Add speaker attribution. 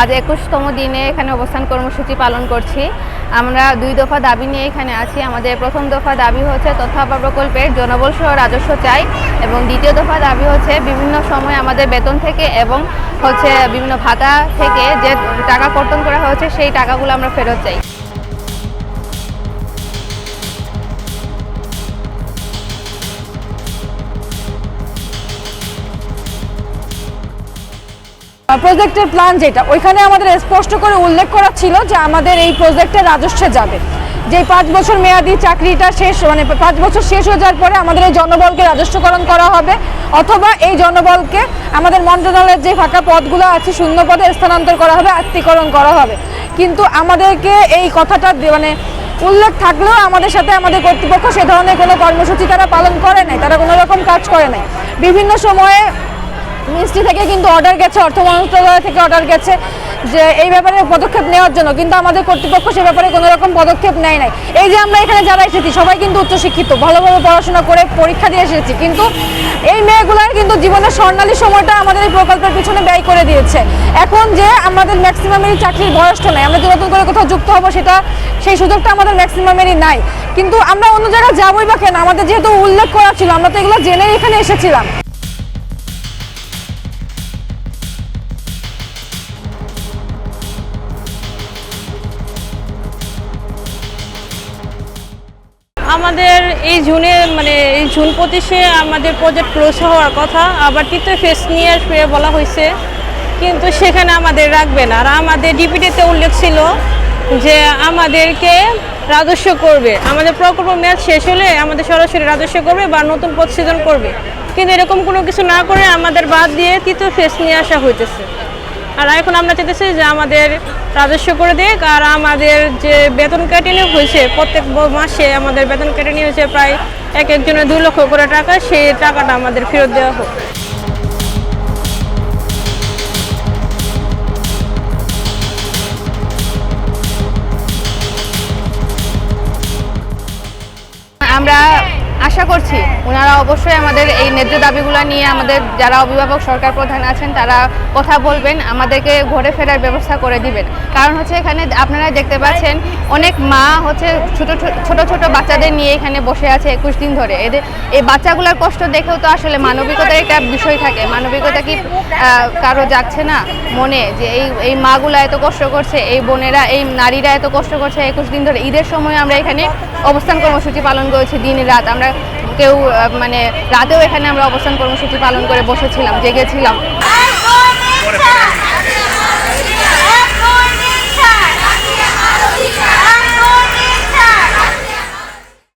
Speaker 1: আজ একুশতম দিনে এখানে অবস্থান কর্মসূচি পালন করছি। আমরা দুই দফা দাবি নিয়ে এখানে আছি। আমাদের প্রথম দফা দাবি হচ্ছে তথ্যাপা প্রকল্পের জনবল সহ রাজস্ব চাই এবং দ্বিতীয় দফা দাবি হচ্ছে বিভিন্ন সময় আমাদের বেতন থেকে এবং হচ্ছে বিভিন্ন ভাতা থেকে যে টাকা কর্তন করা হয়েছে সেই টাকাগুলো আমরা ফেরত চাই।
Speaker 2: প্রজেক্টের প্ল্যান যেটা, ওইখানে আমাদের স্পষ্ট করে উল্লেখ করা ছিল যে আমাদের এই প্রজেক্টের রাজস্বে যাবে। যে পাঁচ বছর মেয়াদি চাকরিটা শেষ মানে পাঁচ বছর শেষ হয়ে যাওয়ার পরে আমাদের এই জনবলকে রাজস্বকরণ করা হবে। অথবা এই জনবলকে আমাদের মন্ত্রণালয়ের যে ফাঁকা পদগুলো আছে, শূন্য পদে স্থানান্তর করা হবে, আত্মীকরণ করা হবে। কিন্তু আমাদেরকে এই কথাটা মানে উল্লেখ থাকলেও আমাদের সাথে আমাদের কর্তৃপক্ষ সে ধরনের কোনো কর্মসূচি তারা পালন করে নাই, তারা কোনো রকম কাজ করে নাই। বিভিন্ন সময়ে মিনিস্ট্রি থেকে কিন্তু অর্ডার গেছে, অর্থ মন্ত্রণালয় থেকে অর্ডার গেছে যে এই ব্যাপারে পদক্ষেপ নেওয়ার জন্য। কিন্তু আমাদের কর্তৃপক্ষ সে ব্যাপারে কোনো রকম পদক্ষেপ নেয় নাই। এই যে আমরা এখানে যারা এসেছি, সবাই কিন্তু উচ্চশিক্ষিত, ভালোভাবে পড়াশোনা করে পরীক্ষা দিয়ে এসেছি। কিন্তু এই মেয়েগুলার কিন্তু জীবনের স্বর্ণালী সময়টা আমাদের এই প্রকল্পের পিছনে ব্যয় করে দিয়েছে। এখন যে আমাদের ম্যাক্সিমামেরই চাকরির বয়সটা নাই, আমরা যে নতুন করে কোথাও যুক্ত হব সেটা, সেই সুযোগটা আমাদের ম্যাক্সিমামেরই নাই। কিন্তু আমরা অন্য জায়গায় যাবোই বা কেন? আমাদের যেহেতু উল্লেখ করা ছিল, আমরা তো এগুলো জেনেই এখানে এসেছিলাম।
Speaker 3: আমাদের এই জুনে মানে এই জুন পঁচিশে আমাদের প্রজেক্ট ক্লোজ হওয়ার কথা। আবার তৃতীয় ফেস নিয়ে আসবে বলা হয়েছে। কিন্তু সেখানে আমাদের রাখবে না। আর আমাদের ডিপিটিতে উল্লেখ ছিল যে আমাদেরকে রাজস্ব করবে। আমাদের প্রকল্প মেয়াদ শেষ হলে আমাদের সরাসরি রাজস্ব করবে বা নতুন পদ সৃজন করবে। কিন্তু এরকম কোনো কিছু না করে আমাদের বাদ দিয়ে তৃতীয় ফেস নিয়ে আসা হইতেছে। আর এখন আমরা চাইতেছি যে আমাদের রাজস্ব করে দিক, আর আমাদের যে বেতন কেটে নেওয়া হয়েছে, প্রত্যেক মাসে আমাদের বেতন কেটে নিয়ে হয়েছে প্রায় এক একজনের দু লক্ষ করে টাকা, সেই টাকাটা আমাদের ফেরত দেওয়া হোক।
Speaker 1: আশা করছি ওনারা অবশ্যই আমাদের এই ন্যায্য দাবিগুলো নিয়ে আমাদের যারা অভিভাবক সরকার প্রধান আছেন, তারা কথা বলবেন, আমাদেরকে ঘরে ফেরার ব্যবস্থা করে দিবেন। কারণ হচ্ছে এখানে আপনারা দেখতে পাচ্ছেন, অনেক মা হচ্ছে ছোট ছোট- ছোট বাচ্চাদের নিয়ে এখানে বসে আছে একুশ দিন ধরে। এদের, এই বাচ্চাগুলোর কষ্ট দেখেও তো আসলে মানবিকতার একটা বিষয় থাকে। মানবিকতা কি কারও যাচ্ছে না মনে যে এই এই মাগুলো এত কষ্ট করছে, এই বোনেরা, এই নারীরা এত কষ্ট করছে একুশ দিন ধরে। ঈদের সময় আমরা এখানে অবস্থান কর্মসূচি পালন করেছি দিন রাত আমরা কেউ মানে রাতেও এখানে আমরা অবস্থান কর্মসূচি পালন করে বসেছিলাম জেগেছিলাম।